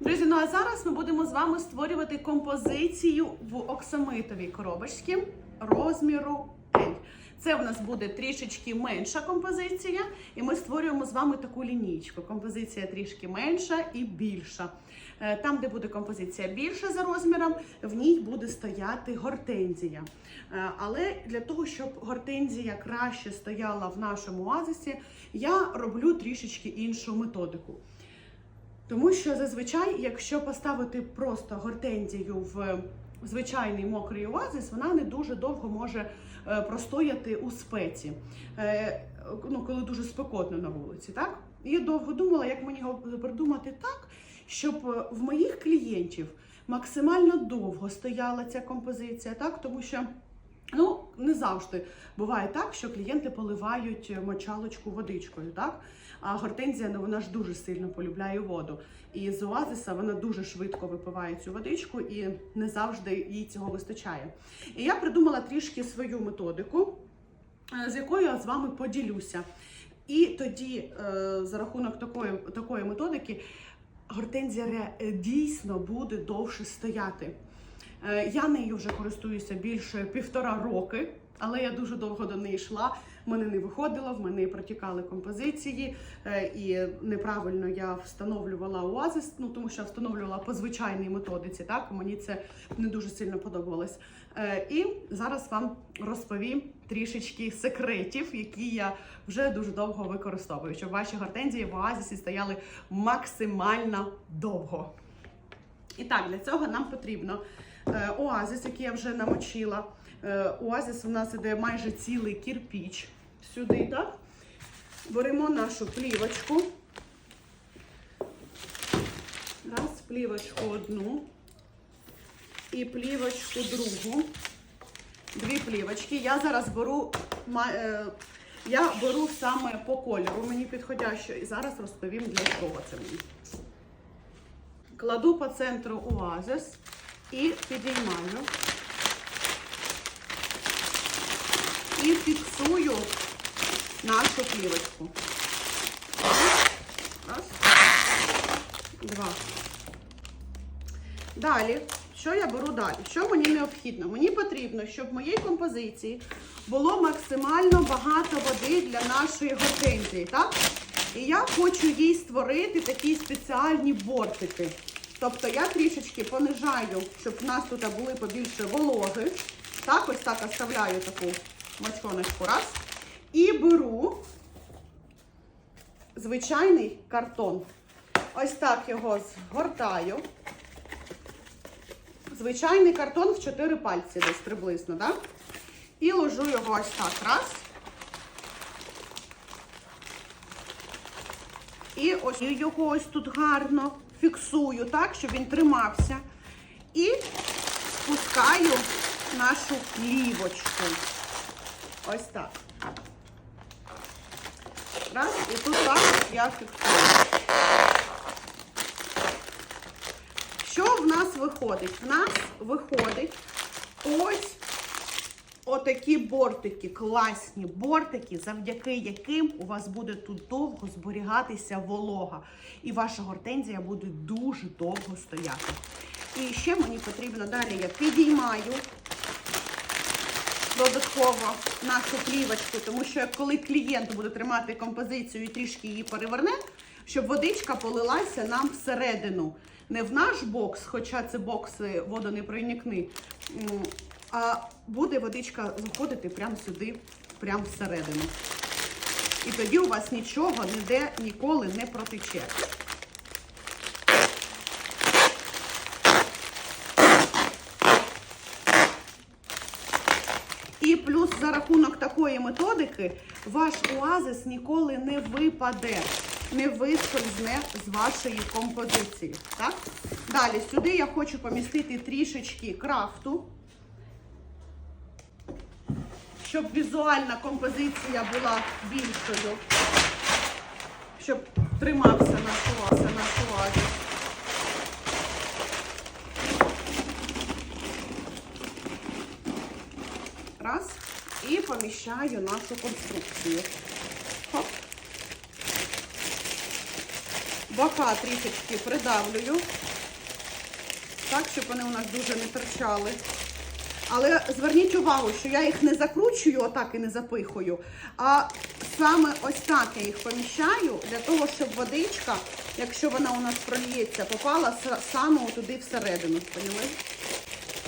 Друзі, ну а зараз ми будемо з вами створювати композицію в оксамитовій коробочці розміру L. Це в нас буде трішечки менша композиція, і ми створюємо з вами таку лінійку. Композиція трішки менша і більша. Е, Там, де буде композиція більша за розміром, в ній буде стояти гортензія. Е, Але для того, щоб гортензія краще стояла в нашому оазисі, я роблю трішечки іншу методику. Тому що зазвичай, якщо поставити просто гортензію в звичайний мокрий оазис, вона не дуже довго може е, простояти у спеці, е, ну, коли дуже спекотно на вулиці. Так? Я довго думала, як мені його придумати так, щоб е, в моїх клієнтів максимально довго стояла ця композиція, так? тому що. Ну, не завжди буває так, що клієнти поливають мочалочку водичкою, так? А гортензія, ну вона ж дуже сильно полюбляє воду. І з оазиса вона дуже швидко випиває цю водичку і не завжди їй цього вистачає. І я придумала трішки свою методику, е, з якою я з вами поділюся. І тоді, е, за рахунок такої, такої методики, гортензія дійсно буде довше стояти. Е, Я нею вже користуюся більше півтора роки, але я дуже довго до неї йшла. В мене не виходило, в мене протікали композиції, е, і неправильно я встановлювала оазис, ну тому що я встановлювала по звичайній методиці. Так мені це не дуже сильно подобалось. Е, І зараз вам розповім трішечки секретів, які я вже дуже довго використовую, щоб ваші гортензії в оазисі стояли максимально довго. І так, для цього нам потрібно е, оазис, який я вже намочила. Е, оазис у нас іде майже цілий кірпіч сюди, так? Беремо нашу плівочку. Раз, плівочку одну. І плівочку другу. Дві плівочки. Я зараз беру, е, я беру саме по кольору. Мені підходящо. І зараз розповім для чого це мені. Кладу по центру оазис і підіймаю. І фіксую нашу плівочку. Раз. Два. Далі, що я беру далі? Що мені необхідно? Мені потрібно, щоб в моїй композиції було максимально багато води для нашої гортензії, так? І я хочу їй створити такі спеціальні бортики. Тобто я трішечки понижаю, щоб в нас тут були побільше вологи. Так, ось так оставляю таку мочоночку раз. І беру звичайний картон. Ось так його згортаю. Звичайний картон в 4 пальці десь приблизно, так? І ложу його ось так. Раз. І ось його ось тут гарно фіксую, так, щоб він тримався. І спускаю нашу плівочку. Ось так. Раз, і тут також я фіксую. Що в нас виходить? В нас виходить ось отакі бортики, класні бортики, завдяки яким у вас буде тут довго зберігатися волога. І ваша гортензія буде дуже довго стояти. І ще мені потрібно далі я підіймаю додатково нашу плівочку, тому що коли клієнт буде тримати композицію і трішки її переверне, щоб водичка полилася нам всередину. Не в наш бокс, хоча це бокси водонепроникні, а буде водичка заходити прямо сюди, прямо всередину. І тоді у вас нічого ніде ніколи не протече. І плюс за рахунок такої методики ваш оазис ніколи не випаде, не вискользне з вашої композиції. Так? Далі сюди я хочу помістити трішечки крафту, щоб візуальна композиція була більшою, щоб тримався наш оазис. Раз. І поміщаю нашу конструкцію. Хоп. бока трішечки придавлюю, так, щоб вони у нас дуже не торчали. Але зверніть увагу, що я їх не закручую, отак і не запихую, а саме ось так я їх поміщаю, для того, щоб водичка, якщо вона у нас прольється, попала саме туди всередину. Поняли?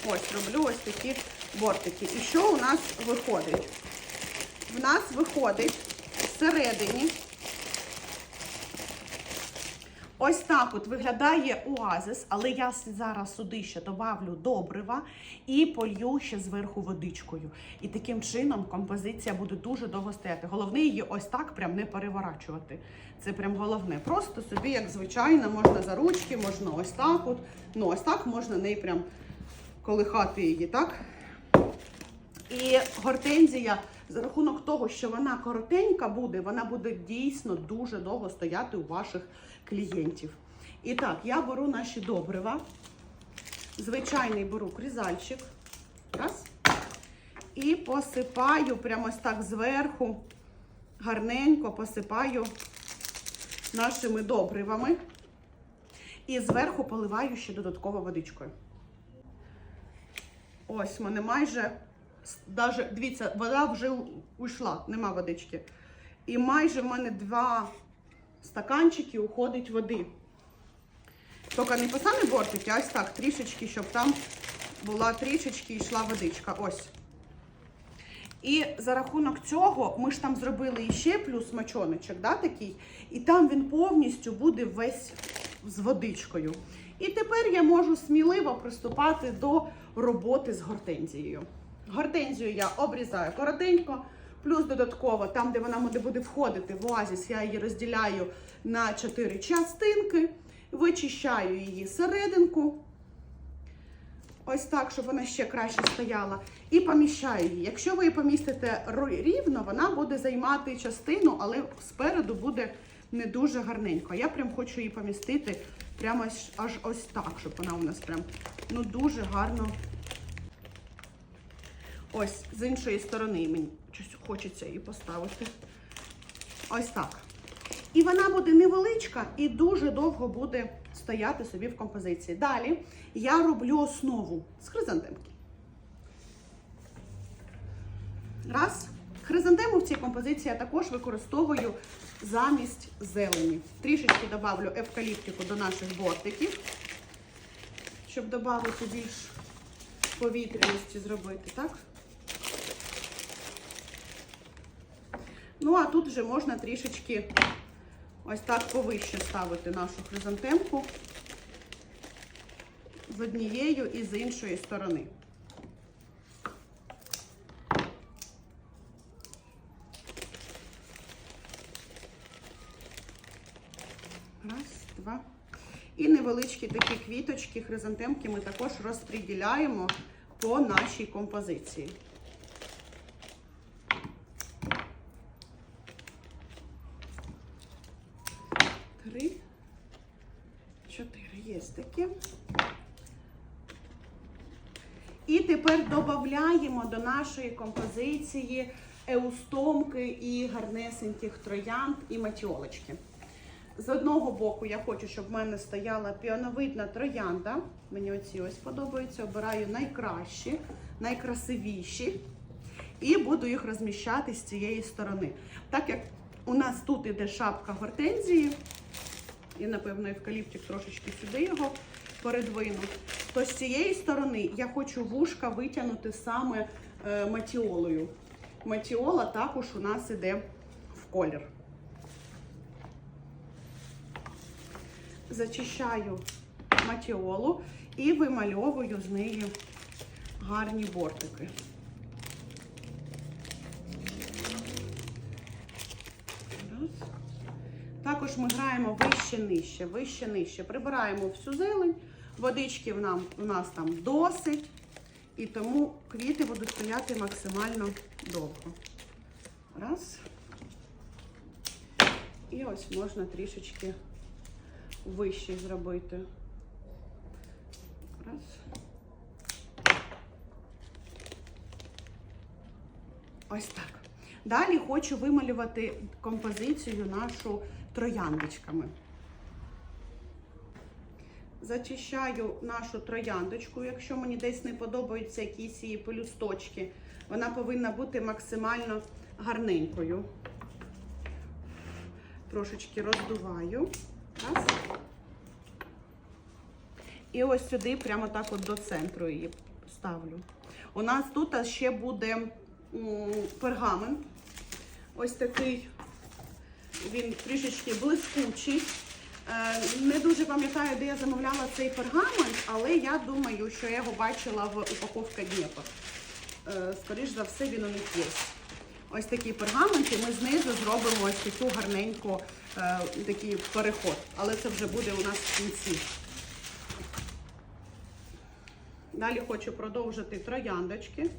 Ось роблю ось такі бортики. І що у нас виходить? В нас виходить всередині. Ось так от виглядає оазис, але я зараз сюди ще добавлю добрива і полью ще зверху водичкою. І таким чином композиція буде дуже довго стояти. Головне її ось так прям не переворачувати. Це прям головне. Просто собі, як звичайно, можна за ручки, можна ось так от. Ну, ось так можна неї прям колихати її, так? І гортензія, за рахунок того, що вона коротенька буде, вона буде дійсно дуже довго стояти у ваших клієнтів. І так, я беру наші добрива. Звичайний беру крізальчик. Раз. І посипаю прямо ось так зверху, гарненько посипаю нашими добривами. І зверху поливаю ще додатково водичкою. Ось в мене майже, даже, дивіться, вода вже уйшла, нема водички. І майже в мене два стаканчики уходить води. Тільки не по самі бортики, а ось так, трішечки, щоб там була трішечки і йшла водичка. Ось. І за рахунок цього ми ж там зробили іще плюс мочоночок, да, такий, і там він повністю буде весь з водичкою. І тепер я можу сміливо приступати до роботи з гортензією. Гортензію я обрізаю коротенько, плюс додатково, там, де вона буде- входити в оазіс, я її розділяю на 4 частинки, вичищаю її серединку. Ось так, щоб вона ще краще стояла. І поміщаю її. Якщо ви її помістите рівно, вона буде займати частину, але спереду буде не дуже гарненько. Я прям хочу її помістити прямо аж ось так, щоб вона у нас прям ну дуже гарно. Ось з іншої сторони мені щось хочеться її поставити. Ось так. І вона буде невеличка і дуже довго буде стояти собі в композиції. Далі я роблю основу з хризантемки. Раз. Хризантему в цій композиції я також використовую замість зелені. Трішечки добавлю евкаліптику до наших бортиків, щоб додати більш повітряності зробити, так? Ну, а тут вже можна трішечки ось так повище ставити нашу хризантемку з однією і з іншої сторони. Раз, два. І невеличкі такі квіточки, хризантемки ми також розподіляємо по нашій композиції. Три, чотири. Є такі. І тепер додаємо до нашої композиції еустомки і гарнесеньких троянд і матіолочки. З одного боку я хочу, щоб в мене стояла піоновидна троянда. Мені оці ось подобаються. Обираю найкращі, найкрасивіші. І буду їх розміщати з цієї сторони. Так як у нас тут іде шапка гортензії, і, напевно, евкаліптик трошечки сюди його передвину, то з цієї сторони я хочу вушка витягнути саме е, матіолою. Матіола також у нас іде в колір. Зачищаю матіолу і вимальовую з неї гарні бортики. Раз. Також ми граємо вище нижче, вище нижче. Прибираємо всю зелень, водички в, нам, в нас там досить, і тому квіти будуть стояти максимально довго. Раз. І ось можна трішечки вище зробити. Раз. Ось так. Далі хочу вималювати композицію нашу трояндочками. зачищаю нашу трояндочку, якщо мені десь не подобаються якісь її пелюсточки. Вона повинна бути максимально гарненькою. Трошечки роздуваю. Раз. І ось сюди, прямо так от до центру її ставлю. У нас тут ще буде пергамент. Ось такий, він трішечки блискучий. Е, Не дуже пам'ятаю, де я замовляла цей пергамент, але я думаю, що я його бачила в упаковці Дніпро. Е, Скоріш за все, він у них є. Ось такий пергамент, і ми знизу зробимо ось таку гарненьку е, такий переход. Але це вже буде у нас в кінці. Далі хочу продовжити трояндочки.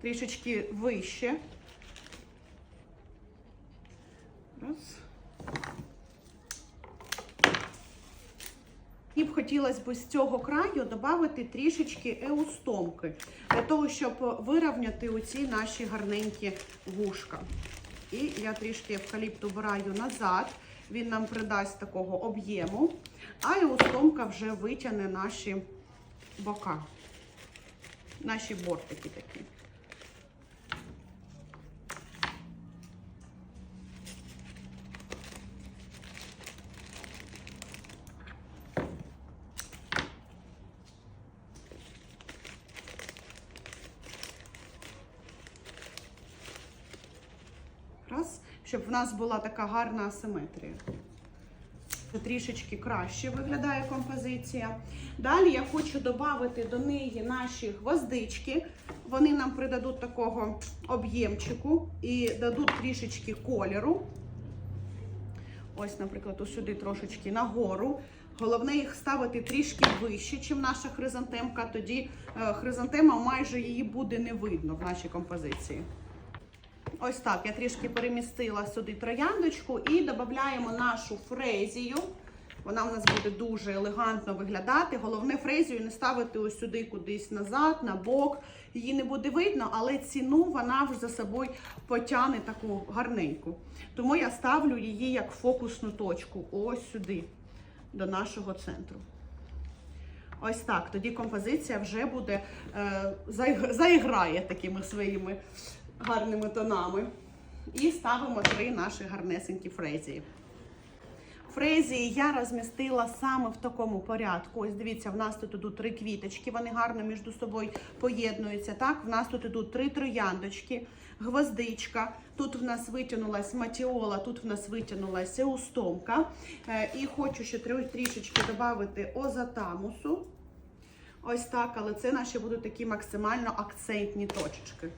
Трішечки вище. Раз. І б хотілося б з цього краю додати трішечки еустомки, для того, щоб вирівняти оці наші гарненькі вушка. І я трішки евкаліпт убираю назад, він нам придасть такого об'єму, а еустомка вже витягне наші бока, наші бортики такі. Раз, щоб в нас була така гарна асиметрія. Трішечки краще виглядає композиція. Далі я хочу додати до неї наші гвоздички. Вони нам придадуть такого об'ємчику і дадуть трішечки кольору. Ось, наприклад, ось сюди трошечки нагору. Головне їх ставити трішки вище, ніж наша хризантемка. Тоді е, хризантема майже її буде не видно в нашій композиції. Ось так, я трішки перемістила сюди трояндочку і додаємо нашу фрезію. Вона в нас буде дуже елегантно виглядати. Головне фрезію не ставити ось сюди кудись назад, на бок. Її не буде видно, але ціну вона вже за собою потягне таку гарненьку. Тому я ставлю її як фокусну точку. Ось сюди, до нашого центру. Ось так. Тоді композиція вже буде е, заіграє такими своїми гарними тонами. І ставимо три наші гарнесенькі фрезії. Фрезії я розмістила саме в такому порядку. Ось дивіться, в нас тут ідуть три квіточки, вони гарно між собою поєднуються. Так, в нас тут ідуть три трояндочки, гвоздичка. Тут в нас витягнулась матіола, тут в нас витягнулася еустомка. Е, І хочу ще трі- трішечки додати озатамусу. Ось так, але це наші будуть такі максимально акцентні точечки.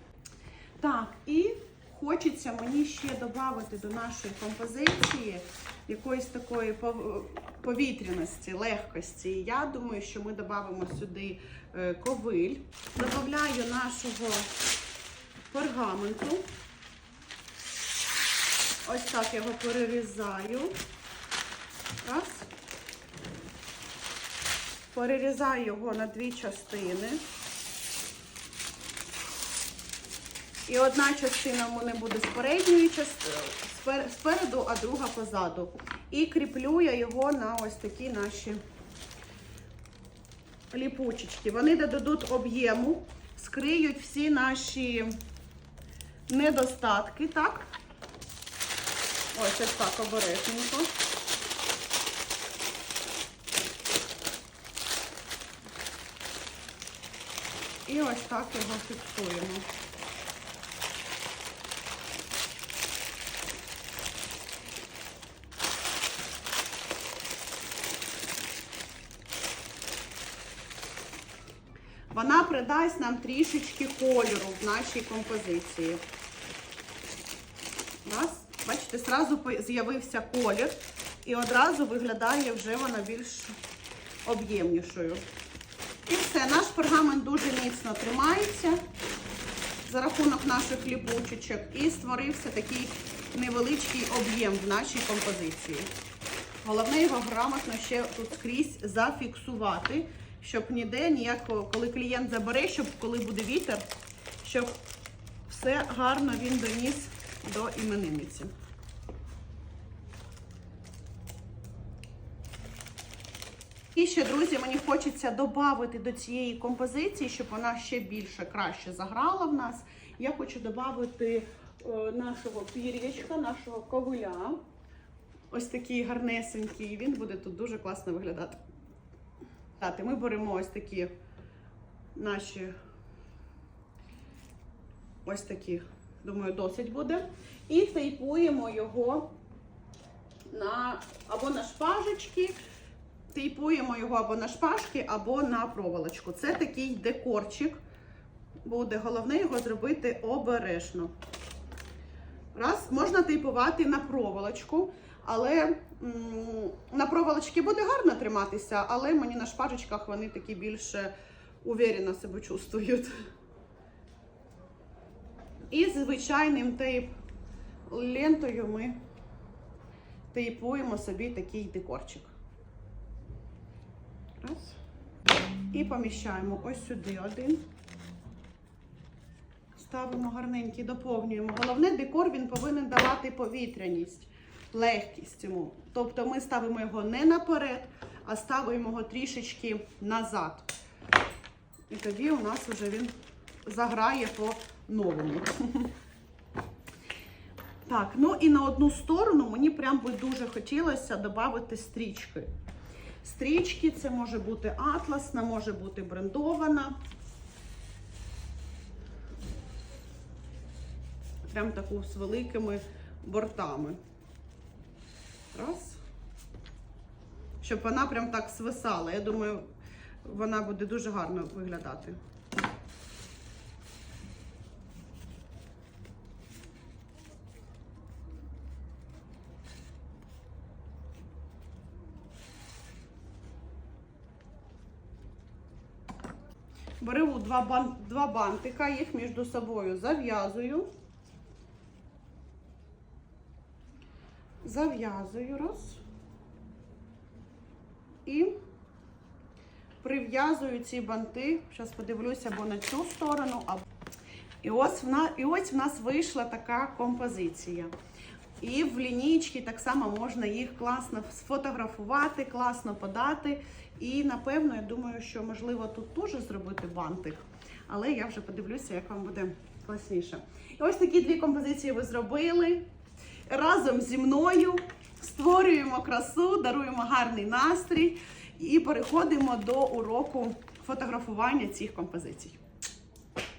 Так, і хочеться мені ще додати до нашої композиції якоїсь такої повітряності, легкості. Я думаю, що ми додамо сюди е, ковиль. Додаю нашого пергаменту. Ось так його перерізаю. Раз. Перерізаю його на дві частини. І одна частина в мене буде з передньої частини, спереду, а друга позаду. І кріплю я його на ось такі наші ліпучечки. Вони додадуть об'єму, скриють всі наші недостатки, так? Ось ось так обережненько. І ось так його фіксуємо. Вона нам трішечки кольору в нашій композиції. Раз. Бачите, зразу з'явився колір і одразу виглядає вже вона більш об'ємнішою. І все, наш пергамент дуже міцно тримається за рахунок наших ліпучечок і створився такий невеличкий об'єм в нашій композиції. Головне його грамотно ще тут скрізь зафіксувати, щоб ніде ніякого, коли клієнт забере, щоб коли буде вітер, щоб все гарно він доніс до іменинниці. І ще, друзі, мені хочеться додати до цієї композиції, щоб вона ще більше краще заграла в нас. Я хочу додати е, нашого пір'ячка, нашого ковуля. Ось такий гарнесенький. Він буде тут дуже класно виглядати. Ми беремо ось такі наші ось такі, думаю, досить буде. І тейпуємо його на або на шпажечки, тейпуємо його або на шпажки, або на проволочку. Це такий декорчик. Буде головне його зробити обережно. Раз, можна тейпувати на проволочку, але на проволочці буде гарно триматися, але мені на шпажечках вони такі більше уверенно себе чувствують. І звичайним тейп лентою ми тейпуємо собі такий декорчик. Раз. І поміщаємо ось сюди один. Ставимо гарненький, доповнюємо. Головне, декор він повинен давати повітряність, легкість йому. Тобто ми ставимо його не наперед, а ставимо його трішечки назад. І тоді у нас вже він заграє по-новому. Так, ну і на одну сторону мені прям би дуже хотілося додати стрічки. Стрічки це може бути атласна, може бути брендована. Прям таку з великими бортами. Раз. Щоб вона прям так свисала. Я думаю, вона буде дуже гарно виглядати. Беру два, бан, два бантика, їх між собою зав'язую. Зав'язую раз. І прив'язую ці банти. Зараз подивлюся або на цю сторону, або. І ось, в нас, і ось в нас вийшла така композиція. І в лінійки так само можна їх класно сфотографувати, класно подати. І напевно, я думаю, що можливо тут теж зробити бантик, але я вже подивлюся, як вам буде класніше. І ось такі дві композиції ви зробили. Разом зі мною створюємо красу, даруємо гарний настрій і переходимо до уроку фотографування цих композицій.